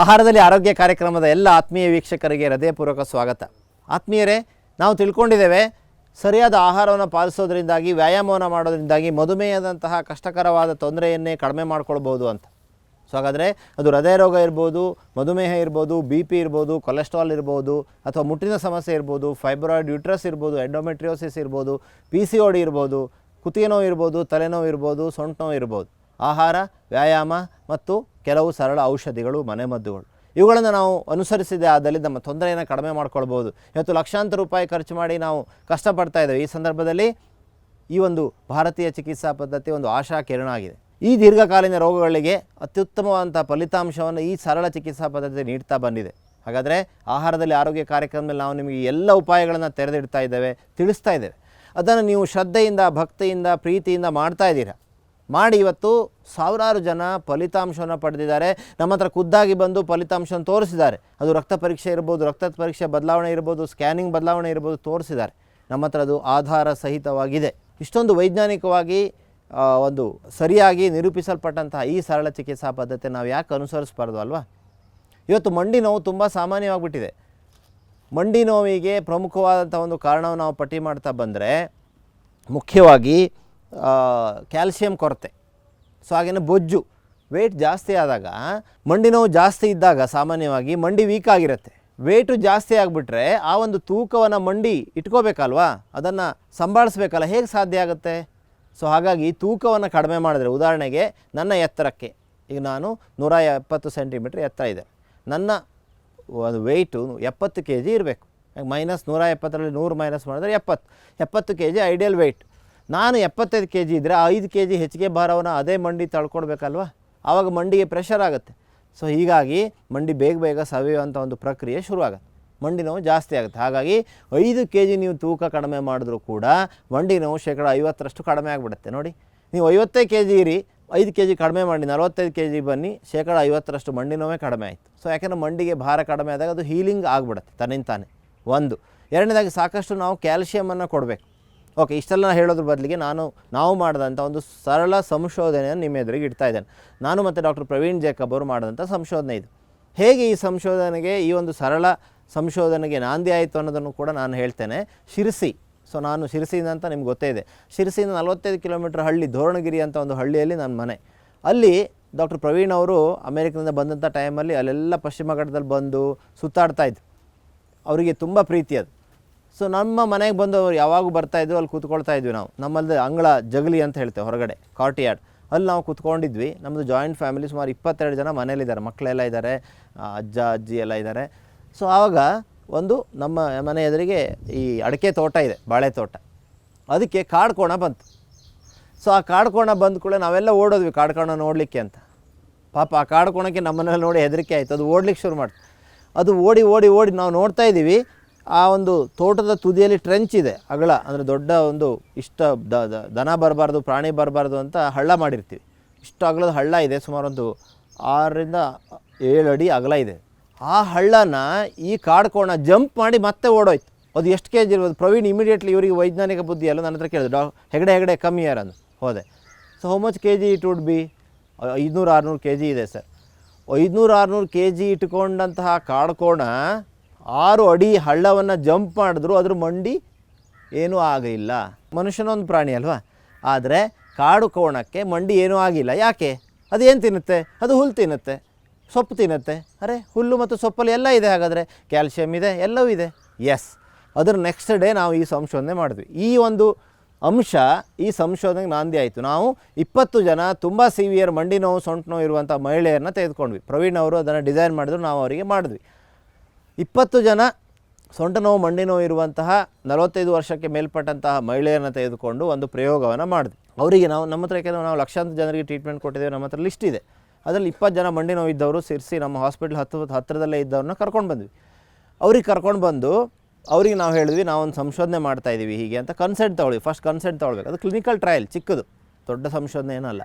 ಆಹಾರದಲ್ಲಿ ಆರೋಗ್ಯ ಕಾರ್ಯಕ್ರಮದ ಎಲ್ಲ ಆತ್ಮೀಯ ವೀಕ್ಷಕರಿಗೆ ಹೃದಯಪೂರ್ವಕ ಸ್ವಾಗತ. ಆತ್ಮೀಯರೇ, ನಾವು ತಿಳ್ಕೊಂಡಿದ್ದೇವೆ, ಸರಿಯಾದ ಆಹಾರವನ್ನು ಪಾಲಿಸೋದ್ರಿಂದಾಗಿ, ವ್ಯಾಯಾಮವನ್ನು ಮಾಡೋದ್ರಿಂದಾಗಿ ಮಧುಮೇಹದಂತಹ ಕಷ್ಟಕರವಾದ ತೊಂದರೆಯನ್ನೇ ಕಡಿಮೆ ಮಾಡ್ಕೊಳ್ಬೋದು ಅಂತ. ಸೊ ಹಾಗಾದರೆ ಅದು ಹೃದಯ ರೋಗ ಇರ್ಬೋದು, ಮಧುಮೇಹ ಇರ್ಬೋದು ಬಿ ಪಿ ಇರ್ಬೋದು ಕೊಲೆಸ್ಟ್ರಾಲ್ ಇರ್ಬೋದು, ಅಥವಾ ಮುಟ್ಟಿನ ಸಮಸ್ಯೆ ಇರ್ಬೋದು ಫೈಬ್ರಾಯ್ಡ್ ಯುಟ್ರಸ್ ಇರ್ಬೋದು ಎಂಡೋಮೆಟ್ರಿಯೋಸಿಸ್ ಇರ್ಬೋದು ಪಿ ಸಿ ಡಿ ಇರ್ಬೋದು, ಕುತ್ತಿಗೆ ನೋವು ಇರ್ಬೋದು, ತಲೆನೋವು ಇರ್ಬೋದು, ಸೊಂಟ ನೋವು ಇರ್ಬೋದು. ಆಹಾರ, ವ್ಯಾಯಾಮ ಮತ್ತು ಕೆಲವು ಸರಳ ಔಷಧಿಗಳು, ಮನೆಮದ್ದುಗಳು. ಇವುಗಳನ್ನು ನಾವು ಅನುಸರಿಸಿದೆ ಆದಲ್ಲಿ ನಮ್ಮ ತೊಂದರೆಯನ್ನು ಕಡಿಮೆ ಮಾಡ್ಕೊಳ್ಬೋದು ಇವತ್ತು ಲಕ್ಷಾಂತರ ರೂಪಾಯಿ ಖರ್ಚು ಮಾಡಿ ನಾವು ಕಷ್ಟಪಡ್ತಾ ಇದ್ದೇವೆ. ಈ ಸಂದರ್ಭದಲ್ಲಿ ಈ ಒಂದು ಭಾರತೀಯ ಚಿಕಿತ್ಸಾ ಪದ್ಧತಿ ಒಂದು ಆಶಾ ಕಿರಣ ಆಗಿದೆ ಈ ದೀರ್ಘಕಾಲೀನ ರೋಗಗಳಿಗೆ ಅತ್ಯುತ್ತಮವಾದಂಥ ಫಲಿತಾಂಶವನ್ನು ಈ ಸರಳ ಚಿಕಿತ್ಸಾ ಪದ್ಧತಿ ನೀಡ್ತಾ ಬಂದಿದೆ. ಹಾಗಾದರೆ ಆಹಾರದಲ್ಲಿ ಆರೋಗ್ಯ ಕಾರ್ಯಕ್ರಮದಲ್ಲಿ ನಾವು ನಿಮಗೆ ಎಲ್ಲ ಉಪಾಯಗಳನ್ನು ತೆರೆದಿಡ್ತಾ ಇದ್ದೇವೆ, ತಿಳಿಸ್ತಾ ಇದ್ದೇವೆ. ಅದನ್ನು ನೀವು ಶ್ರದ್ಧೆಯಿಂದ, ಭಕ್ತಿಯಿಂದ, ಪ್ರೀತಿಯಿಂದ ಮಾಡ್ತಾ ಇದ್ದೀರಾ? ಮಾಡಿ ಇವತ್ತು ಸಾವಿರಾರು ಜನ ಫಲಿತಾಂಶವನ್ನು ಪಡೆದಿದ್ದಾರೆ. ನಮ್ಮ ಹತ್ರ ಖುದ್ದಾಗಿ ಬಂದು ಫಲಿತಾಂಶವನ್ನು ತೋರಿಸಿದ್ದಾರೆ. ಅದು ರಕ್ತ ಪರೀಕ್ಷೆ ಇರ್ಬೋದು ರಕ್ತದ ಪರೀಕ್ಷೆ ಬದಲಾವಣೆ ಇರ್ಬೋದು, ಸ್ಕ್ಯಾನಿಂಗ್ ಬದಲಾವಣೆ ಇರ್ಬೋದು ತೋರಿಸಿದ್ದಾರೆ. ನಮ್ಮ ಹತ್ರ ಅದು ಆಧಾರ ಸಹಿತವಾಗಿದೆ. ಇಷ್ಟೊಂದು ವೈಜ್ಞಾನಿಕವಾಗಿ ಒಂದು ಸರಿಯಾಗಿ ನಿರೂಪಿಸಲ್ಪಟ್ಟಂತಹ ಈ ಸರಳ ಚಿಕಿತ್ಸಾ ಪದ್ಧತಿ ನಾವು ಯಾಕೆ ಅನುಸರಿಸಬಾರ್ದು ಅಲ್ವಾ? ಇವತ್ತು ಮಂಡಿ ನೋವು ತುಂಬ ಸಾಮಾನ್ಯವಾಗಿಬಿಟ್ಟಿದೆ. ಮಂಡಿ ನೋವಿಗೆ ಪ್ರಮುಖವಾದಂಥ ಒಂದು ಕಾರಣವನ್ನು ನಾವು ಪಟ್ಟಿ ಮಾಡ್ತಾ ಬಂದರೆ, ಮುಖ್ಯವಾಗಿ ಕ್ಯಾಲ್ಸಿಯಂ ಕೊರತೆ. ಸೊ ಹಾಗೆಯೇ ಬೊಜ್ಜು ವೆಯ್ಟ್ ಜಾಸ್ತಿ ಆದಾಗ, ಮಂಡಿ ನೋವು ಜಾಸ್ತಿ ಇದ್ದಾಗ ಸಾಮಾನ್ಯವಾಗಿ ಮಂಡಿ ವೀಕ್ ಆಗಿರುತ್ತೆ. ವೇಟು ಜಾಸ್ತಿ ಆಗಿಬಿಟ್ರೆ ಆ ಒಂದು ತೂಕವನ್ನು ಮಂಡಿ ಇಟ್ಕೋಬೇಕಲ್ವಾ? ಅದನ್ನು ಸಂಭಾಳಿಸ್ಬೇಕಲ್ಲ, ಹೇಗೆ ಸಾಧ್ಯ ಆಗುತ್ತೆ? ಸೊ ಹಾಗಾಗಿ ತೂಕವನ್ನು ಕಡಿಮೆ ಮಾಡಿದ್ರೆ, ಉದಾಹರಣೆಗೆ ನನ್ನ ಎತ್ತರಕ್ಕೆ, ಈಗ ನಾನು ನೂರ ಎಪ್ಪತ್ತು ಸೆಂಟಿಮೀಟ್ರ್ ಎತ್ತರ ಇದೆ ನನ್ನ ಒಂದು ವೆಯ್ಟು ಎಪ್ಪತ್ತು ಕೆ ಜಿ ಇರಬೇಕು. ಮೈನಸ್ ನೂರ ಎಪ್ಪತ್ತರಲ್ಲಿ ನೂರು ಮೈನಸ್ ಮಾಡಿದ್ರೆ ಎಪ್ಪತ್ತು. ಎಪ್ಪತ್ತು ಕೆ ಜಿ ಐಡಿಯಲ್ ವೆಯ್ಟ್ ನಾನು ಎಪ್ಪತ್ತೈದು ಕೆ ಜಿ ಇದ್ದರೆ ಐದು ಕೆ ಜಿ ಹೆಚ್ಚಿಗೆ ಭಾರವನ್ನು ಅದೇ ಮಂಡಿ ತಳ್ಕೊಡ್ಬೇಕಲ್ವ? ಆವಾಗ ಮಂಡಿಗೆ ಪ್ರೆಷರ್ ಆಗುತ್ತೆ. ಸೊ ಹೀಗಾಗಿ ಮಂಡಿ ಬೇಗ ಬೇಗ ಸವಿಯುವಂಥ ಒಂದು ಪ್ರಕ್ರಿಯೆ ಶುರುವಾಗುತ್ತೆ. ಮಂಡಿ ನೋವು ಜಾಸ್ತಿ ಆಗುತ್ತೆ. ಹಾಗಾಗಿ ಐದು ಕೆ ಜಿ ನೀವು ತೂಕ ಕಡಿಮೆ ಮಾಡಿದ್ರೂ ಕೂಡ ಮಂಡಿ ನೋವು ಶೇಕಡ ಐವತ್ತರಷ್ಟು ಕಡಿಮೆ ಆಗಿಬಿಡುತ್ತೆ. ನೋಡಿ, ನೀವು ಐವತ್ತೈದು ಕೆ ಜಿ ಇರಿ, ಐದು ಕೆ ಜಿ ಕಡಿಮೆ ಮಾಡಿ, ನಲವತ್ತೈದು ಕೆ ಜಿ ಬನ್ನಿ, ಶೇಕಡ ಐವತ್ತರಷ್ಟು ಮಂಡಿ ನೋವೇ ಕಡಿಮೆ ಆಯಿತು. ಸೊ ಯಾಕೆಂದರೆ ಮಂಡಿಗೆ ಭಾರ ಕಡಿಮೆ ಆದಾಗ ಅದು ಹೀಲಿಂಗ್ ಆಗಿಬಿಡುತ್ತೆ, ತನ್ನಿಂದ ತಾನೇ. ಒಂದು. ಎರಡನೇದಾಗಿ ಸಾಕಷ್ಟು ನಾವು ಕ್ಯಾಲ್ಶಿಯಮನ್ನು ಕೊಡಬೇಕು. ಓಕೆ, ಇಷ್ಟೆಲ್ಲ ಹೇಳೋದ್ರ ಬದಲಿಗೆ ನಾನು, ನಾವು ಮಾಡಿದಂಥ ಒಂದು ಸರಳ ಸಂಶೋಧನೆಯನ್ನು ನಿಮ್ಮ ಎದುರಿಗೆ ಇಡ್ತಾ ಇದ್ದೇನೆ. ನಾನು ಮತ್ತು ಡಾಕ್ಟರ್ ಪ್ರವೀಣ್ ಜೇಕಬ್ ಅವರು ಮಾಡಿದಂಥ ಸಂಶೋಧನೆ ಇದು. ಹೇಗೆ ಈ ಸಂಶೋಧನೆಗೆ, ಈ ಒಂದು ಸರಳ ಸಂಶೋಧನೆಗೆ ನಾಂದಿ ಆಯಿತು ಅನ್ನೋದನ್ನು ಕೂಡ ನಾನು ಹೇಳ್ತೇನೆ. ಶಿರಸಿ. ಸೊ, ನಾನು ಶಿರಸಿಯಿಂದ ಅಂತ ನಿಮ್ಗೆ ಗೊತ್ತೇ ಇದೆ. ಶಿರಸಿಯಿಂದ ನಲವತ್ತೈದು ಕಿಲೋಮೀಟ್ರ್ ಹಳ್ಳಿ, ಧೋರಣಗಿರಿ ಅಂತ ಒಂದು ಹಳ್ಳಿಯಲ್ಲಿ ನನ್ನ ಮನೆ. ಅಲ್ಲಿ ಡಾಕ್ಟರ್ ಪ್ರವೀಣ್ ಅವರು ಅಮೇರಿಕದಿಂದ ಬಂದಂಥ ಟೈಮಲ್ಲಿ ಅಲ್ಲೆಲ್ಲ ಪಶ್ಚಿಮ ಘಟ್ಟದಲ್ಲಿ ಬಂದು ಸುತ್ತಾಡ್ತಾ ಇದ್ರು. ಅವರಿಗೆ ತುಂಬ ಪ್ರೀತಿ ಅದು. ಸೊ ನಮ್ಮ ಮನೆಗೆ ಬಂದು ಅವ್ರು ಬರ್ತಾ ಇದ್ವಿ ಅಲ್ಲಿ ಕೂತ್ಕೊಳ್ತಾ ಇದ್ವಿ ನಾವು. ನಮ್ಮಲ್ಲಿ ಅಂಗಳ ಜಗಲಿ ಅಂತ ಹೇಳ್ತೇವೆ ಹೊರಗಡೆ ಕಾರ್ಟಿಯಾರ್ಡ್ ಅಲ್ಲಿ ನಾವು ಕೂತ್ಕೊಂಡಿದ್ವಿ. ನಮ್ಮದು ಜಾಯಿಂಟ್ ಫ್ಯಾಮಿಲಿ ಸುಮಾರು ಇಪ್ಪತ್ತೆರಡು ಜನ ಮನೇಲಿದ್ದಾರೆ ಮಕ್ಕಳೆಲ್ಲ ಇದ್ದಾರೆ ಅಜ್ಜ, ಅಜ್ಜಿ ಎಲ್ಲ ಇದ್ದಾರೆ. ಸೊ ಆವಾಗ ಒಂದು ನಮ್ಮ ಮನೆ ಎದುರಿಗೆ ಈ ಅಡಿಕೆ ತೋಟ ಇದೆ, ಬಾಳೆ ತೋಟ. ಅದಕ್ಕೆ ಕಾಡ್ಕೋಣ ಬಂತು. ಸೊ ಆ ಕಾಡ್ಕೋಣ ಬಂದ ಕೂಡ ನಾವೆಲ್ಲ ಓಡೋದ್ವಿ ಕಾಡ್ಕೋಣ ನೋಡಲಿಕ್ಕೆ ಅಂತ. ಪಾಪ ಆ ಕಾಡ್ಕೋಣಕ್ಕೆ ನಮ್ಮನ್ನೆಲ್ಲ ನೋಡಿ ಹೆದರಿಕೆ ಆಯಿತು. ಅದು ಓಡ್ಲಿಕ್ಕೆ ಶುರು ಮಾಡ್ತು. ಅದು ಓಡಿ ಓಡಿ ಓಡಿ ನಾವು ನೋಡ್ತಾ ಇದ್ದೀವಿ. ಆ ಒಂದು ತೋಟದ ತುದಿಯಲ್ಲಿ ಟ್ರೆಂಚ್ ಇದೆ ಅಗಳ ಅಂದರೆ ದೊಡ್ಡ ಒಂದು ಇಷ್ಟ ದ- ದನ ಬರಬಾರ್ದು, ಪ್ರಾಣಿ ಬರಬಾರ್ದು ಅಂತ ಹಳ್ಳ ಮಾಡಿರ್ತೀವಿ. ಇಷ್ಟು ಅಗಲದ ಹಳ್ಳ ಇದೆ, ಸುಮಾರು ಒಂದು ಆರರಿಂದ ಏಳು ಅಡಿ ಅಗಲ ಇದೆ. ಆ ಹಳ್ಳನ ಈ ಕಾಡ್ಕೋಣ ಜಂಪ್ ಮಾಡಿ ಮತ್ತೆ ಓಡೋಯ್ತು. ಅದು ಎಷ್ಟು ಕೆ ಜಿ ಇರ್ಬೋದು? ಪ್ರವೀಣ್ ಇಮಿಡಿಯೇಟ್ಲಿ ಇವರಿಗೆ ವೈಜ್ಞಾನಿಕ ಬುದ್ಧಿ ಎಲ್ಲ ನನ್ನ ಹತ್ರ ಕೇಳಿದ್ರು. ಡಾ, ಹೆಗಡೆ ಹೆಗಡೆ ಕಮ್ಮಿ ಯಾರು ಹೋದೆ. So how much K G it would be ಐದುನೂರು, ಆರುನೂರು ಕೆ ಜಿ ಇದೆ ಸರ್ ಐದುನೂರು, ಆರುನೂರು ಕೆ ಜಿ ಇಟ್ಕೊಂಡಂತಹ ಕಾಡ್ಕೋಣ ಆರು ಅಡಿ ಹಳ್ಳವನ್ನು ಜಂಪ್ ಮಾಡಿದ್ರು, ಅದ್ರ ಮಂಡಿ ಏನೂ ಆಗಲಿಲ್ಲ ಮನುಷ್ಯನೊಂದು ಪ್ರಾಣಿ ಅಲ್ವಾ? ಆದರೆ ಕಾಡು ಕೋಣಕ್ಕೆ ಮಂಡಿ ಏನೂ ಆಗಿಲ್ಲ. ಯಾಕೆ? ಅದು ಏನು ತಿನ್ನುತ್ತೆ? ಅದು ಹುಲ್ಲು ತಿನ್ನುತ್ತೆ. ಸೊಪ್ಪು ತಿನ್ನುತ್ತೆ. ಅರೆ, ಹುಲ್ಲು ಮತ್ತು ಸೊಪ್ಪಲ್ಲಿ ಎಲ್ಲ ಇದೆ ಹಾಗಾದರೆ? ಕ್ಯಾಲ್ಶಿಯಮ್ ಇದೆ, ಎಲ್ಲವೂ ಇದೆ. ಎಸ್ ಅದರ ನೆಕ್ಸ್ಟ್ ಡೇ ನಾವು ಈ ಸಂಶೋಧನೆ ಮಾಡಿದ್ವಿ. ಈ ಒಂದು ಅಂಶ, ಈ ಸಂಶೋಧನೆಗೆ ನಾಂದಿ ಆಯಿತು. ನಾವು ಇಪ್ಪತ್ತು ಜನ ತುಂಬ ಸಿವಿಯರ್ ಮಂಡಿ ನೋವು, ಸೊಂಟು ನೋವು ಇರುವಂಥ ಮಹಿಳೆಯರನ್ನ ತೆಗೆದುಕೊಂಡ್ವಿ. ಪ್ರವೀಣ್ ಅವರು ಅದನ್ನು ಡಿಸೈನ್ ಮಾಡಿದ್ರು, ನಾವು ಅವರಿಗೆ ಮಾಡಿದ್ವಿ. ಇಪ್ಪತ್ತು ಜನ ಸೊಂಟ ನೋವು, ಮಂಡಿ ನೋವು ಇರುವಂತಹ ನಲವತ್ತೈದು ವರ್ಷಕ್ಕೆ ಮೇಲ್ಪಟ್ಟಂತಹ ಮಹಿಳೆಯರನ್ನು ತೆಗೆದುಕೊಂಡು ಒಂದು ಪ್ರಯೋಗವನ್ನು ಮಾಡಿದ್ವಿ. ಅವರಿಗೆ ನಾವು ನಮ್ಮ ಹತ್ರ ಯಾಕೆಂದರೆ ನಾವು ಲಕ್ಷಾಂತರ ಜನರಿಗೆ ಟ್ರೀಟ್ಮೆಂಟ್ ಕೊಟ್ಟಿದ್ದೇವೆ, ನಮ್ಮ ಹತ್ರ ಲಿಸ್ಟ್ ಇದೆ. ಅದರಲ್ಲಿ ಇಪ್ಪತ್ತು ಜನ ಮಂಡಿ ನೋವು ಇದ್ದವರು ಸೇರಿಸಿ ನಮ್ಮ ಹಾಸ್ಪಿಟ್ಲ್ ಹತ್ತು ಹತ್ತಿರದಲ್ಲೇ ಇದ್ದವ್ರನ್ನ ಕರ್ಕೊಂಡು ಬಂದ್ವಿ. ಅವ್ರಿಗೆ ಕರ್ಕೊಂಡು ಬಂದು ಅವ್ರಿಗೆ ನಾವು ಹೇಳಿದ್ವಿ, ನಾವೊಂದು ಸಂಶೋಧನೆ ಮಾಡ್ತಾ ಇದ್ದೀವಿ ಹೀಗೆ ಅಂತ ಕನ್ಸೆಂಟ್ ತೊಗೊಳ್ಳಿ. ಫಸ್ಟ್ ಕನ್ಸೆಂಟ್ ತೊಗೊಳ್ಬೇಕು. ಅದು ಕ್ಲಿನಿಕಲ್ ಟ್ರಯಲ್ ಚಿಕ್ಕದು. ದೊಡ್ಡ ಸಂಶೋಧನೆ ಏನಲ್ಲ.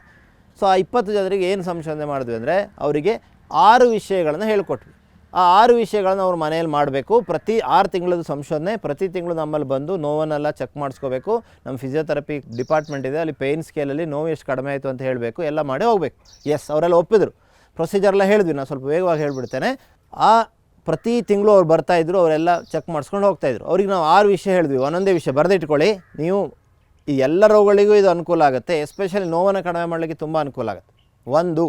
ಸೊ ಆ ಇಪ್ಪತ್ತು ಜನರಿಗೆ ಏನು ಸಂಶೋಧನೆ ಮಾಡಿದ್ವಿ ಅಂದರೆ, ಅವರಿಗೆ ಆರು ವಿಷಯಗಳನ್ನು ಹೇಳ್ಕೊಟ್ವಿ. ಆ ಆರು ವಿಷಯಗಳನ್ನು ಅವ್ರು ಮನೆಯಲ್ಲಿ ಮಾಡಬೇಕು. ಪ್ರತಿ ಆರು ತಿಂಗಳದ್ದು ಸಂಶೋಧನೆ, ಪ್ರತಿ ತಿಂಗಳು ನಮ್ಮಲ್ಲಿ ಬಂದು ನೋವನ್ನೆಲ್ಲ ಚೆಕ್ ಮಾಡಿಸ್ಕೋಬೇಕು. ನಮ್ಮ ಫಿಸಿಯೋಥೆರಪಿ ಡಿಪಾರ್ಟ್ಮೆಂಟ್ ಇದೆ, ಅಲ್ಲಿ ಪೇಯ್ನ್ ಸ್ಕೇಲಲ್ಲಿ ನೋವು ಎಷ್ಟು ಕಡಿಮೆ ಆಯಿತು ಅಂತ ಹೇಳಬೇಕು. ಎಲ್ಲ ಮಾಡಿ ಹೋಗಬೇಕು. ಎಸ್ ಅವರೆಲ್ಲ ಒಪ್ಪಿದ್ರು. ಪ್ರೊಸೀಜರ್ ಎಲ್ಲ ಹೇಳಿದ್ವಿ. ನಾನು ಸ್ವಲ್ಪ ವೇಗವಾಗಿ ಹೇಳ್ಬಿಡ್ತೇನೆ. ಆ ಪ್ರತಿ ತಿಂಗಳು ಅವ್ರು ಬರ್ತಾಯಿದ್ರು ಅವರೆಲ್ಲ ಚೆಕ್ ಮಾಡಿಸ್ಕೊಂಡು ಹೋಗ್ತಾಯಿದ್ರು ಅವ್ರಿಗೆ ನಾವು ಆರು ವಿಷಯ ಹೇಳಿದ್ವಿ. ಒಂದೊಂದೇ ವಿಷಯ ಬರೆದಿಟ್ಕೊಳ್ಳಿ. ನೀವು ಈ ಎಲ್ಲ ರೋಗಗಳಿಗೂ ಇದು ಅನುಕೂಲ ಆಗುತ್ತೆ. ಎಸ್ಪೆಷಲಿ ನೋವನ್ನು ಕಡಿಮೆ ಮಾಡಲಿಕ್ಕೆ ತುಂಬ ಅನುಕೂಲ ಆಗುತ್ತೆ. ಒಂದು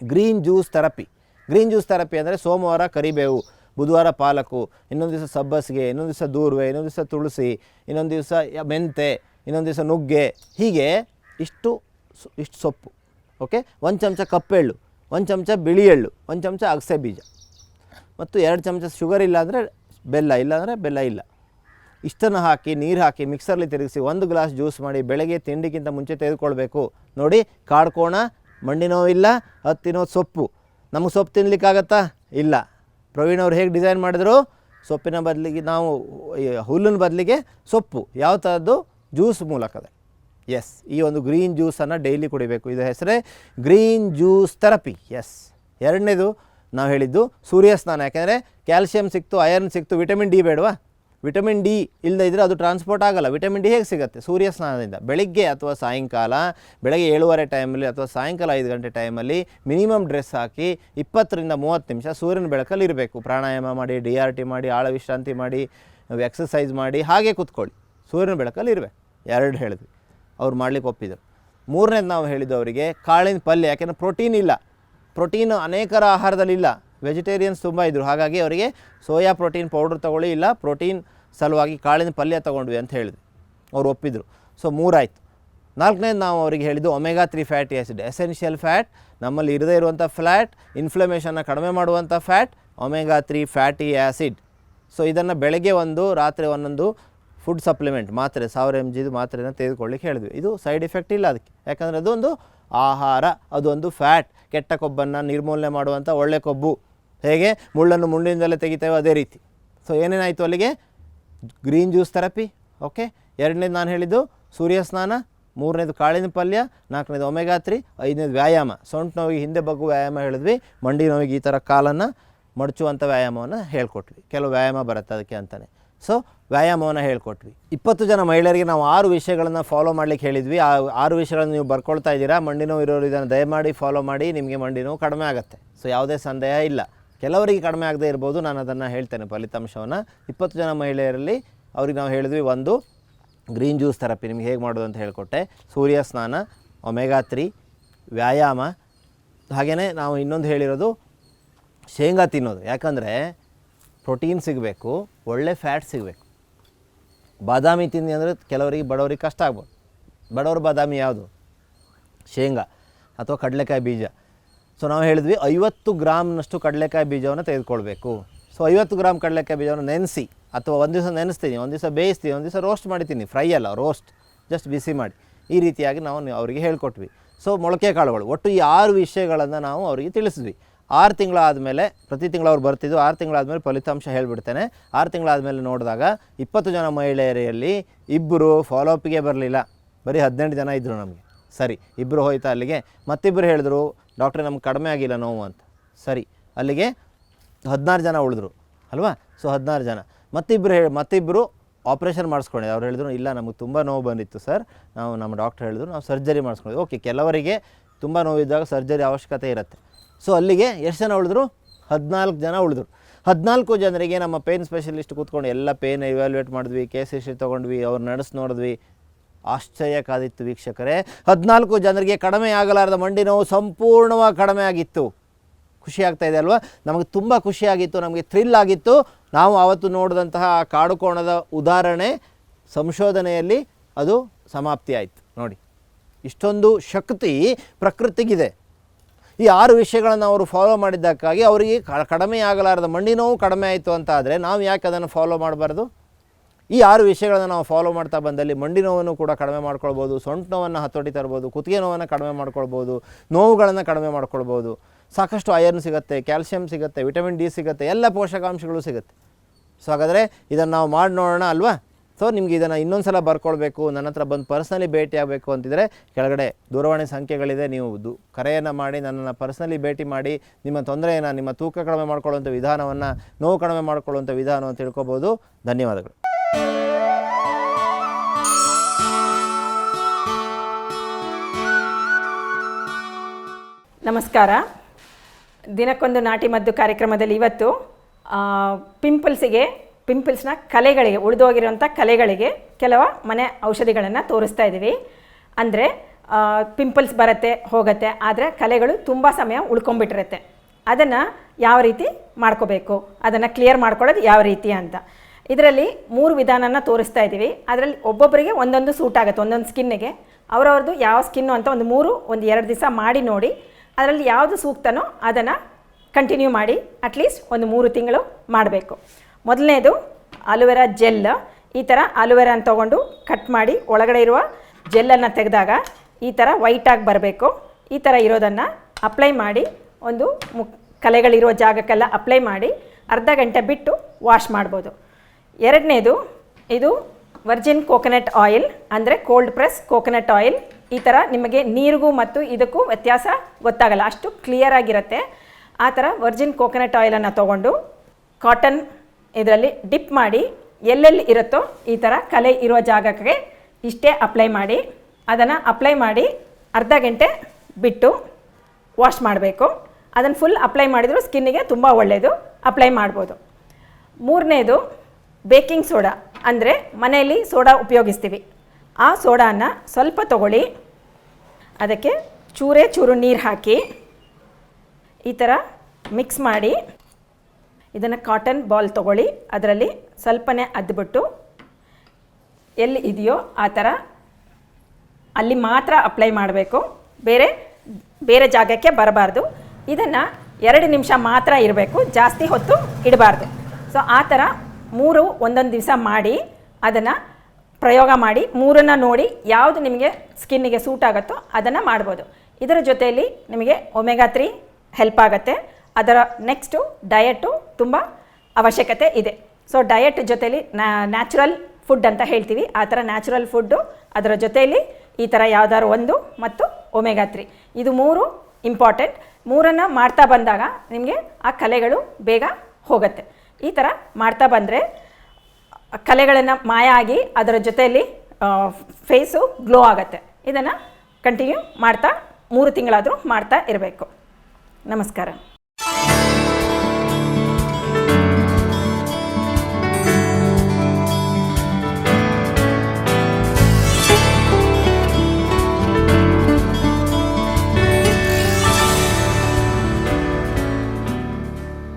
green juice therapy green juice therapy ಅಂದರೆ ಸೋಮವಾರ ಕರಿಬೇವು, ಬುಧವಾರ ಪಾಲಕು, ಇನ್ನೊಂದು ದಿವಸ ಸಬ್ಬಸಿಗೆ, ಇನ್ನೊಂದು ದಿವಸ ದೂರ್ವೆ, ಇನ್ನೊಂದು ದಿವಸ ತುಳಸಿ, ಇನ್ನೊಂದು ದಿವಸ ಮೆಂತೆ, ಇನ್ನೊಂದು ದಿವಸ ನುಗ್ಗೆ. ಹೀಗೆ ಇಷ್ಟು ಇಷ್ಟು ಸೊಪ್ಪು, ಓಕೆ? ಒಂದು ಚಮಚ ಕಪ್ಪೆಳ್ಳು, ಒಂದು ಚಮಚ ಬಿಳಿ ಎಳ್ಳು ಒಂದು ಚಮಚ ಅಗಸೆ ಬೀಜ. ಮತ್ತು ಎರಡು ಚಮಚ ಶುಗರ್ ಇಲ್ಲ ಅಂದರೆ ಬೆಲ್ಲ, ಇಲ್ಲ ಅಂದರೆ ಬೆಲ್ಲ ಇಲ್ಲ. ಇಷ್ಟನ್ನು ಹಾಕಿ, ನೀರು ಹಾಕಿ ಮಿಕ್ಸರಲ್ಲಿ ತಿರುಗಿಸಿ ಒಂದು ಗ್ಲಾಸ್ ಜ್ಯೂಸ್ ಮಾಡಿ ಬೆಳಗ್ಗೆ ತಿಂಡಿಗಿಂತ ಮುಂಚೆ ತೆಗೆದುಕೊಳ್ಬೇಕು. ನೋಡಿ, ಕಾಡ್ಕೋಣ, ಮಂಡಿ ನೋವಿಲ್ಲ, ಹತ್ತು ಸೊಪ್ಪು. ನಮಗೆ ಸೊಪ್ಪು ತಿನ್ನಲಿಕ್ಕಾಗತ್ತಾ ಇಲ್ಲ. ಪ್ರವೀಣ್ ಅವ್ರು ಹೇಗೆ ಡಿಸೈನ್ ಮಾಡಿದ್ರು? ಸೊಪ್ಪಿನ ಬದಲಿಗೆ ನಾವು ಹುಲ್ಲಿನ ಬದಲಿಗೆ ಸೊಪ್ಪು. ಯಾವ ಥರದ್ದು? ಜ್ಯೂಸ್ ಮೂಲಕದೆ ಎಸ್ ಈ ಒಂದು ಗ್ರೀನ್ ಜ್ಯೂಸನ್ನು ಡೈಲಿ ಕುಡಿಬೇಕು. ಇದು ಹೆಸರೇ ಗ್ರೀನ್ ಜ್ಯೂಸ್ ಥೆರಪಿ. ಎಸ್ ಎರಡನೇದು ನಾವು ಹೇಳಿದ್ದು ಸೂರ್ಯ ಸ್ನಾನ ಯಾಕೆಂದರೆ ಕ್ಯಾಲ್ಸಿಯಂ ಸಿಕ್ತು, ಐರನ್ ಸಿಕ್ತು, ವಿಟಮಿನ್ ಡಿ ಬೇಡವಾ? ವಿಟಮಿನ್ ಡಿ ಇಲ್ಲದೇ ಇದ್ದರೆ ಅದು ಟ್ರಾನ್ಸ್ಪೋರ್ಟ್ ಆಗಲ್ಲ. ವಿಟಮಿನ್ ಡಿ ಹೇಗೆ ಸಿಗುತ್ತೆ? ಸೂರ್ಯ ಸ್ನಾನದಿಂದ. ಬೆಳಿಗ್ಗೆ ಅಥವಾ ಸಾಯಂಕಾಲ, ಬೆಳಗ್ಗೆ ಏಳುವರೆ ಟೈಮಲ್ಲಿ ಅಥವಾ ಸಾಯಂಕಾಲ ಐದು ಗಂಟೆ ಟೈಮಲ್ಲಿ ಮಿನಿಮಮ್ ಡ್ರೆಸ್ ಹಾಕಿ ಇಪ್ಪತ್ತರಿಂದ ಮೂವತ್ತು ನಿಮಿಷ ಸೂರ್ಯನ ಬೆಳಕಲ್ಲಿ ಇರಬೇಕು. ಪ್ರಾಣಾಯಾಮ ಮಾಡಿ ಡಿ ಆರ್ ಟಿ ಮಾಡಿ, ಆಳ ವಿಶ್ರಾಂತಿ ಮಾಡಿ ಎಕ್ಸಸೈಸ್ ಮಾಡಿ, ಹಾಗೆ ಕೂತ್ಕೊಳ್ಳಿ. ಸೂರ್ಯನ ಬೆಳಕಲ್ಲಿ ಇರಬೇಕು. ಎರಡು ಹೇಳಿದ್ವಿ. ಅವ್ರು ಮಾಡ್ಲಿಕ್ಕೆ ಒಪ್ಪಿದರು. ಮೂರನೇದು ನಾವು ಹೇಳಿದ್ದು ಅವರಿಗೆ ಕಾಳಿನ ಪಲ್ಯ, ಯಾಕೆಂದರೆ ಪ್ರೋಟೀನ್ ಇಲ್ಲ. ಪ್ರೋಟೀನ್ ಅನೇಕರ ಆಹಾರದಲ್ಲಿ ಇಲ್ಲ ವೆಜಿಟೇರಿಯನ್ಸ್ ತುಂಬ ಇದ್ದರು ಹಾಗಾಗಿ ಅವರಿಗೆ ಸೋಯಾ ಪ್ರೋಟೀನ್ ಪೌಡ್ರ್ ತೊಗೊಳ್ಳಿ, ಇಲ್ಲ ಪ್ರೋಟೀನ್ ಸಲುವಾಗಿ ಕಾಳಿನ ಪಲ್ಯ ತೊಗೊಂಡ್ವಿ ಅಂತ ಹೇಳಿದ್ವಿ ಅವ್ರು ಒಪ್ಪಿದ್ರು. ಸೊ, ಮೂರಾಯಿತು. ನಾಲ್ಕನೇದು ನಾವು ಅವರಿಗೆ ಹೇಳಿದ್ದು omega three fatty acid essential fat ನಮ್ಮಲ್ಲಿ ಇರದೇ ಇರುವಂಥ ಫ್ಲ್ಯಾಟ್ ಇನ್ಫ್ಲಮೇಷನ್ನ ಕಡಿಮೆ ಮಾಡುವಂಥ fat omega three fatty acid so ಇದನ್ನು ಬೆಳಗ್ಗೆ ಒಂದು, ರಾತ್ರಿ ಒಂದೊಂದು ಫುಡ್ ಸಪ್ಲಿಮೆಂಟ್ ಮಾತ್ರೆ, ಸಾವಿರ ಎಂ ಜಿದು ಮಾತ್ರೆನ ತೆಗೆದುಕೊಳ್ಳಿಕ್ಕೆ ಹೇಳಿದ್ವಿ. ಇದು ಸೈಡ್ ಎಫೆಕ್ಟ್ ಇಲ್ಲ ಅದಕ್ಕೆ. ಯಾಕಂದರೆ ಅದೊಂದು ಆಹಾರ, ಅದೊಂದು ಫ್ಯಾಟ್ ಕೆಟ್ಟ ಕೊಬ್ಬನ್ನು ನಿರ್ಮೂಲನೆ ಮಾಡುವಂಥ ಒಳ್ಳೆ ಕೊಬ್ಬು. ಹೇಗೆ? ಮುಳ್ಳನ್ನು ಮುಳ್ಳಿನಿಂದಲೇ ತೆಗಿತೇವೆ ಅದೇ ರೀತಿ. ಸೊ ಏನೇನಾಯಿತು ಅಲ್ಲಿಗೆ? ಗ್ರೀನ್ ಜ್ಯೂಸ್ ಥೆರಪಿ ಓಕೆ ಎರಡನೇದು ನಾನು ಹೇಳಿದ್ದು ಸೂರ್ಯ ಸ್ನಾನ ಮೂರನೇದು ಕಾಳಿನ ಪಲ್ಯ, ನಾಲ್ಕನೇದು ಒಮೆಗಾತ್ರಿ ಐದನೇದು ವ್ಯಾಯಾಮ. ಸೊಂಟು ನೋವಿಗೆ ಹಿಂದೆ ಬಗ್ಗು ವ್ಯಾಯಾಮ ಹೇಳಿದ್ವಿ, ಮಂಡಿ ನೋವಿಗೆ ಈ ಥರ ಕಾಲನ್ನು ಮಡಚುವಂಥ ವ್ಯಾಯಾಮವನ್ನು ಹೇಳ್ಕೊಟ್ವಿ. ಕೆಲವು ವ್ಯಾಯಾಮ ಬರುತ್ತೆ ಅದಕ್ಕೆ ಅಂತಲೇ ಸೊ ವ್ಯಾಯಾಮವನ್ನು ಹೇಳ್ಕೊಟ್ವಿ. ಇಪ್ಪತ್ತು ಜನ ಮಹಿಳೆಯರಿಗೆ ನಾವು ಆರು ವಿಷಯಗಳನ್ನು ಫಾಲೋ ಮಾಡಲಿಕ್ಕೆ ಹೇಳಿದ್ವಿ. ಆ ಆರು ವಿಷಯಗಳನ್ನು ನೀವು ಬರ್ಕೊಳ್ತಾ ಇದ್ದೀರಾ, ಮಂಡಿ ನೋವು ಇರೋರು ಇದನ್ನು ದಯಮಾಡಿ ಫಾಲೋ ಮಾಡಿ, ನಿಮಗೆ ಮಂಡಿ ನೋವು ಕಡಿಮೆ ಆಗುತ್ತೆ. ಸೊ ಯಾವುದೇ ಸಂದೇಹ ಇಲ್ಲ. ಕೆಲವರಿಗೆ ಕಡಿಮೆ ಆಗದೇ ಇರ್ಬೋದು, ನಾನು ಅದನ್ನು ಹೇಳ್ತೇನೆ ಫಲಿತಾಂಶವನ್ನು. ಇಪ್ಪತ್ತು ಜನ ಮಹಿಳೆಯರಲ್ಲಿ ಅವ್ರಿಗೆ ನಾವು ಹೇಳಿದ್ವಿ ಒಂದು ಗ್ರೀನ್ ಜ್ಯೂಸ್ ಥೆರಪಿ, ನಿಮ್ಗೆ ಹೇಗೆ ಮಾಡೋದು ಅಂತ ಹೇಳಿಕೊಟ್ಟೆ. ಸೂರ್ಯ ಸ್ನಾನ, ಒಮೆಗಾ ತ್ರೀ, ವ್ಯಾಯಾಮ. ಹಾಗೆಯೇ ನಾವು ಇನ್ನೊಂದು ಹೇಳಿರೋದು ಶೇಂಗಾ ತಿನ್ನೋದು. ಯಾಕಂದರೆ ಪ್ರೋಟೀನ್ ಸಿಗಬೇಕು, ಒಳ್ಳೆ ಫ್ಯಾಟ್ ಸಿಗಬೇಕು. ಬಾದಾಮಿ ತಿಂದು ಅಂದರೆ ಕೆಲವರಿಗೆ, ಬಡವರಿಗೆ ಕಷ್ಟ ಆಗ್ಬೋದು. ಬಡವ್ರ ಬಾದಾಮಿ ಯಾವುದು? ಶೇಂಗಾ ಅಥವಾ ಕಡಲೆಕಾಯಿ ಬೀಜ. ಸೊ ನಾವು ಹೇಳಿದ್ವಿ ಐವತ್ತು ಗ್ರಾಮ್ನಷ್ಟು ಕಡಲೆಕಾಯಿ ಬೀಜವನ್ನು ತೆಗೆದುಕೊಳ್ಬೇಕು. ಸೊ ಐವತ್ತು ಗ್ರಾಮ್ ಕಡಲೆಕಾಯಿ ಬೀಜವನ್ನು ನೆನೆಸಿ ಅಥವಾ ಒಂದು ದಿವಸ ನೆನೆಸ್ತೀನಿ, ಒಂದು ದಿವಸ ಬೇಯಿಸ್ತೀನಿ, ಒಂದು ದಿವಸ ರೋಸ್ಟ್ ಮಾಡ್ತೀನಿ ಫ್ರೈ ಅಲ್ಲ ರೋಸ್ಟ್ ಜಸ್ಟ್ ಬಿಸಿ ಮಾಡಿ. ಈ ರೀತಿಯಾಗಿ ನಾವು ಅವರಿಗೆ ಹೇಳ್ಕೊಟ್ವಿ. ಸೊ ಮೊಳಕೆ ಕಾಳುಗಳು, ಒಟ್ಟು ಈ ಆರು ವಿಷಯಗಳನ್ನು ನಾವು ಅವರಿಗೆ ತಿಳಿಸಿದ್ವಿ. ಆರು ತಿಂಗಳಾದಮೇಲೆ, ಪ್ರತಿ ತಿಂಗಳು ಅವ್ರು ಬರ್ತಿದ್ದು, ಆರು ತಿಂಗಳಾದಮೇಲೆ ಫಲಿತಾಂಶ ಹೇಳ್ಬಿಡ್ತೇನೆ. ಆರು ತಿಂಗಳಾದಮೇಲೆ ನೋಡಿದಾಗ ಇಪ್ಪತ್ತು ಜನ ಮಹಿಳೆಯರಲ್ಲಿ ಇಬ್ಬರು ಫಾಲೋಅಪ್ಗೆ ಬರಲಿಲ್ಲ. ಬರೀ ಹದಿನೆಂಟು ಜನ ಇದ್ದರು ನಮಗೆ. ಸರಿ ಇಬ್ಬರು ಹೋಯ್ತಾ ಅಲ್ಲಿಗೆ. ಮತ್ತಿಬ್ಬರು ಹೇಳಿದ್ರು ಡಾಕ್ಟ್ರೆ, ನಮ್ಗೆ ಕಡಿಮೆ ಆಗಿಲ್ಲ ನೋವು ಅಂತ. ಸರಿ, ಅಲ್ಲಿಗೆ ಹದಿನಾರು ಜನ ಉಳಿದ್ರು, ಅಲ್ವಾ? ಸೊ ಹದಿನಾರು ಜನ. ಮತ್ತಿಬ್ಬರು ಹೇಳಿ ಮತ್ತಿಬ್ಬರು ಆಪ್ರೇಷನ್ ಮಾಡಿಸ್ಕೊಂಡಿದ್ದೆ ಅವ್ರು ಹೇಳಿದ್ರು, ಇಲ್ಲ, ನಮಗೆ ತುಂಬ ನೋವು ಬಂದಿತ್ತು ಸರ್. ನಾವು ನಮ್ಮ ಡಾಕ್ಟ್ರ್ ಹೇಳಿದ್ರು, ನಾವು ಸರ್ಜರಿ ಮಾಡಿಸ್ಕೊಂಡಿದ್ವಿ ಓಕೆ ಕೆಲವರಿಗೆ ತುಂಬ ನೋವಿದ್ದಾಗ ಸರ್ಜರಿ ಅವಶ್ಯಕತೆ ಇರುತ್ತೆ. ಸೊ ಅಲ್ಲಿಗೆ ಎಷ್ಟು ಜನ ಉಳಿದ್ರು? ಹದಿನಾಲ್ಕು ಜನ ಉಳಿದ್ರು. ಹದಿನಾಲ್ಕು ಜನರಿಗೆ ನಮ್ಮ ಪೇನ್ ಸ್ಪೆಷಲಿಸ್ಟ್ ಕೂತ್ಕೊಂಡು ಎಲ್ಲ ಪೇನ್ ಇವ್ಯಾಲ್ಯೂಯೇಟ್ ಮಾಡಿದ್ವಿ ಕೇಸ್ ಹಿಸ್ಟ್ರಿ ತೊಗೊಂಡ್ವಿ, ಅವ್ರು ನಡೆಸಿ ನೋಡಿದ್ವಿ. ಆಶ್ಚರ್ಯ ಕಾದಿತ್ತು ವೀಕ್ಷಕರೇ. ಹದಿನಾಲ್ಕು ಜನರಿಗೆ ಕಡಿಮೆ ಆಗಲಾರದ ಮಂಡಿ ನೋವು ಸಂಪೂರ್ಣವಾಗಿ ಕಡಿಮೆ ಆಗಿತ್ತು ಖುಷಿ ಆಗ್ತಾ ಇದೆ ಅಲ್ವಾ? ನಮಗೆ ತುಂಬ ಖುಷಿಯಾಗಿತ್ತು, ನಮಗೆ ಥ್ರಿಲ್ ಆಗಿತ್ತು. ನಾವು ಆವತ್ತು ನೋಡಿದಂತಹ ಆ ಕಾಡುಕೋಣದ ಉದಾಹರಣೆ ಸಂಶೋಧನೆಯಲ್ಲಿ ಅದು ಸಮಾಪ್ತಿ ಆಯಿತು. ನೋಡಿ, ಇಷ್ಟೊಂದು ಶಕ್ತಿ ಪ್ರಕೃತಿಗಿದೆ. ಈ ಆರು ವಿಷಯಗಳನ್ನು ಅವರು ಫಾಲೋ ಮಾಡಿದ್ದಕ್ಕಾಗಿ ಅವರಿಗೆ ಕಡಿಮೆ ಆಗಲಾರದ ಮಂಡಿ ನೋವು ಕಡಿಮೆ ಆಯಿತು ಅಂತ ಆದರೆ ನಾವು ಯಾಕೆ ಅದನ್ನು ಫಾಲೋ ಮಾಡಬಾರ್ದು? ಈ ಆರು ವಿಷಯಗಳನ್ನು ನಾವು ಫಾಲೋ ಮಾಡ್ತಾ ಬಂದಲ್ಲಿ ಮಂಡಿ ನೋವನ್ನು ಕೂಡ ಕಡಿಮೆ ಮಾಡ್ಕೊಳ್ಬೋದು, ಸೊಂಟ ನೋವನ್ನು ಹತೋಟಿ ತರ್ಬೋದು, ಕುತ್ತಿಗೆ ನೋವನ್ನು ಕಡಿಮೆ ಮಾಡ್ಕೊಳ್ಬೋದು, ನೋವುಗಳನ್ನು ಕಡಿಮೆ ಮಾಡ್ಕೊಳ್ಬೋದು. ಸಾಕಷ್ಟು ಐರನ್ ಸಿಗುತ್ತೆ ಕ್ಯಾಲ್ಸಿಯಂ ಸಿಗುತ್ತೆ ವಿಟಮಿನ್ ಡಿ ಸಿಗುತ್ತೆ, ಎಲ್ಲ ಪೋಷಕಾಂಶಗಳು ಸಿಗುತ್ತೆ. ಸೊ ಹಾಗಾದರೆ ಇದನ್ನು ನಾವು ಮಾಡಿ ನೋಡೋಣ ಅಲ್ವಾ? ಸೊ ನಿಮ್ಗೆ ಇದನ್ನು ಇನ್ನೊಂದು ಸಲ ಬರ್ಕೊಳ್ಬೇಕು, ನನ್ನ ಹತ್ರ ಬಂದು ಪರ್ಸ್ನಲಿ ಭೇಟಿ ಆಗಬೇಕು ಅಂತಿದ್ರೆ ಕೆಳಗಡೆ ದೂರವಾಣಿ ಸಂಖ್ಯೆಗಳಿದೆ, ನೀವು ದು ಕರೆಯನ್ನು ಮಾಡಿ ನನ್ನನ್ನು ಪರ್ಸ್ನಲಿ ಭೇಟಿ ಮಾಡಿ, ನಿಮ್ಮ ತೊಂದರೆಯನ್ನು, ನಿಮ್ಮ ತೂಕ ಕಡಿಮೆ ಮಾಡ್ಕೊಳ್ಳುವಂಥ ವಿಧಾನವನ್ನು, ನೋವು ಕಡಿಮೆ ಮಾಡ್ಕೊಳ್ಳುವಂಥ ವಿಧಾನವನ್ನು ತಿಳ್ಕೊಬೋದು. ಧನ್ಯವಾದಗಳು. ನಮಸ್ಕಾರ. ದಿನಕ್ಕೊಂದು ನಾಟಿ ಮದ್ದು ಕಾರ್ಯಕ್ರಮದಲ್ಲಿ ಇವತ್ತು ಪಿಂಪಲ್ಸಿಗೆ ಪಿಂಪಲ್ಸ್ನ ಕಲೆಗಳಿಗೆ ಉಳಿದೋಗಿರುವಂಥ ಕಲೆಗಳಿಗೆ ಕೆಲವು ಮನೆ ಔಷಧಿಗಳನ್ನು ತೋರಿಸ್ತಾ ಇದ್ದೀವಿ ಅಂದರೆ ಪಿಂಪಲ್ಸ್ ಬರುತ್ತೆ, ಹೋಗುತ್ತೆ, ಆದರೆ ಕಲೆಗಳು ತುಂಬ ಸಮಯ ಉಳ್ಕೊಂಬಿಟ್ಟಿರುತ್ತೆ ಅದನ್ನು ಯಾವ ರೀತಿ ಮಾಡ್ಕೋಬೇಕು? ಅದನ್ನು ಕ್ಲಿಯರ್ ಮಾಡ್ಕೊಳ್ಳೋದು ಯಾವ ರೀತಿ ಅಂತ. ಇದರಲ್ಲಿ ಮೂರು ವಿಧಾನನ ತೋರಿಸ್ತಾ ಇದ್ದೀವಿ ಅದರಲ್ಲಿ ಒಬ್ಬೊಬ್ಬರಿಗೆ ಒಂದೊಂದು ಸೂಟ್ ಆಗುತ್ತೆ, ಒಂದೊಂದು ಸ್ಕಿನ್ನಿಗೆ ಅವರವ್ರದ್ದು ಯಾವ ಸ್ಕಿನ್ನು ಅಂತ ಒಂದು ಮೂರು, ಒಂದು ಎರಡು ದಿವಸ ಮಾಡಿ ನೋಡಿ ಅದರಲ್ಲಿ ಯಾವುದು ಸೂಕ್ತನೋ ಅದನ್ನು ಕಂಟಿನ್ಯೂ ಮಾಡಿ ಅಟ್ಲೀಸ್ಟ್ ಒಂದು ಮೂರು ತಿಂಗಳು ಮಾಡಬೇಕು. ಮೊದಲನೇದು ಅಲುವೆರಾ ಜೆಲ್. ಈ ಥರ ಅಲುವೆರಾನ ತೊಗೊಂಡು ಕಟ್ ಮಾಡಿ ಒಳಗಡೆ ಇರುವ ಜೆಲ್ಲನ್ನು ತೆಗೆದಾಗ ಈ ಥರ ವೈಟಾಗಿ ಬರಬೇಕು. ಈ ಥರ ಇರೋದನ್ನು ಅಪ್ಲೈ ಮಾಡಿ ಒಂದು ಮು ಕಲೆಗಳಿರೋ ಜಾಗಕ್ಕೆಲ್ಲ ಅಪ್ಲೈ ಮಾಡಿ ಅರ್ಧ ಗಂಟೆ ಬಿಟ್ಟು ವಾಶ್ ಮಾಡ್ಬೋದು. ಎರಡನೇದು ಇದು ವರ್ಜಿನ್ ಕೋಕೋನಟ್ ಆಯಿಲ್ ಅಂದರೆ ಕೋಲ್ಡ್ ಪ್ರೆಸ್ ಕೋಕೋನಟ್ ಆಯಿಲ್ ಈ ಥರ ನಿಮಗೆ ನೀರಿಗೂ ಮತ್ತು ಇದಕ್ಕೂ ವ್ಯತ್ಯಾಸ ಗೊತ್ತಾಗಲ್ಲ. ಅಷ್ಟು ಕ್ಲಿಯರ್ ಆಗಿರುತ್ತೆ. ಆ ಥರ ವರ್ಜಿನ್ ಕೋಕೋನಟ್ ಆಯಿಲನ್ನು ತೊಗೊಂಡು ಕಾಟನ್ ಇದರಲ್ಲಿ ಡಿಪ್ ಮಾಡಿ ಎಲ್ಲೆಲ್ಲಿ ಇರುತ್ತೋ ಈ ಥರ ಕಲೆ ಇರೋ ಜಾಗಕ್ಕೆ ಇಷ್ಟೇ ಅಪ್ಲೈ ಮಾಡಿ, ಅದನ್ನು ಅಪ್ಲೈ ಮಾಡಿ ಅರ್ಧ ಗಂಟೆ ಬಿಟ್ಟು ವಾಶ್ ಮಾಡಬೇಕು. ಅದನ್ನು ಫುಲ್ ಅಪ್ಲೈ ಮಾಡಿದರೂ ಸ್ಕಿನ್ನಿಗೆ ತುಂಬ ಒಳ್ಳೆಯದು ಅಪ್ಲೈ ಮಾಡ್ಬೋದು. ಮೂರನೇದು ಬೇಕಿಂಗ್ ಸೋಡಾ ಅಂದರೆ ಮನೆಯಲ್ಲಿ ಸೋಡಾ ಉಪಯೋಗಿಸ್ತೀವಿ. ಆ ಸೋಡಾನ ಸ್ವಲ್ಪ ತಗೊಳ್ಳಿ. ಅದಕ್ಕೆ ಚೂರೇ ಚೂರು ನೀರು ಹಾಕಿ ಈ ಥರ ಮಿಕ್ಸ್ ಮಾಡಿ ಇದನ್ನು ಕಾಟನ್ ಬಾಲ್ ತಗೊಳ್ಳಿ. ಅದರಲ್ಲಿ ಸ್ವಲ್ಪನೇ ಅದ್ಬಿಟ್ಟು ಎಲ್ಲಿ ಇದೆಯೋ ಆ ಥರ ಅಲ್ಲಿ ಮಾತ್ರ ಅಪ್ಲೈ ಮಾಡಬೇಕು. ಬೇರೆ ಬೇರೆ ಜಾಗಕ್ಕೆ ಬರಬಾರ್ದು. ಇದನ್ನು ಎರಡು ನಿಮಿಷ ಮಾತ್ರ ಇರಬೇಕು. ಜಾಸ್ತಿ ಹೊತ್ತು ಇಡಬಾರ್ದು. ಸೊ ಆ ಥರ ಮೂರು ಒಂದೊಂದು ದಿವಸ ಮಾಡಿ ಅದನ್ನು ಪ್ರಯೋಗ ಮಾಡಿ ಮೂರನ್ನು ನೋಡಿ ಯಾವುದು ನಿಮಗೆ ಸ್ಕಿನ್ನಿಗೆ ಸೂಟ್ ಆಗುತ್ತೋ ಅದನ್ನು ಮಾಡ್ಬೋದು. ಇದರ ಜೊತೆಯಲ್ಲಿ ನಿಮಗೆ ಒಮೆಗಾ ತ್ರೀ ಹೆಲ್ಪ್ ಆಗುತ್ತೆ. ಅದರ ನೆಕ್ಸ್ಟು ಡಯಟು ತುಂಬ ಅವಶ್ಯಕತೆ ಇದೆ. ಸೊ ಡಯಟ್ ಜೊತೆಯಲ್ಲಿ ನ್ಯಾಚುರಲ್ ಫುಡ್ ಅಂತ ಹೇಳ್ತೀವಿ. ಆ ಥರ ನ್ಯಾಚುರಲ್ ಫುಡ್ಡು ಅದರ ಜೊತೆಯಲ್ಲಿ ಈ ಥರ ಯಾವ್ದಾದ್ರು ಒಂದು ಮತ್ತು ಒಮೆಗಾ ತ್ರೀ ಇದು ಮೂರು ಇಂಪಾರ್ಟೆಂಟ್ ಮೂರನ್ನು ಮಾಡ್ತಾ ಬಂದಾಗ ನಿಮಗೆ ಆ ಕಲೆಗಳು ಬೇಗ ಹೋಗುತ್ತೆ. ಈ ಥರ ಮಾಡ್ತಾ ಬಂದರೆ ಕಲೆಗಳನ್ನು ಮಾಯ ಆಗಿ ಅದರ ಜೊತೆಯಲ್ಲಿ ಫೇಸು ಗ್ಲೋ ಆಗುತ್ತೆ. ಇದನ್ನು ಕಂಟಿನ್ಯೂ ಮಾಡ್ತಾ ಮೂರು ತಿಂಗಳಾದರೂ ಮಾಡ್ತಾ ಇರಬೇಕು. ನಮಸ್ಕಾರ.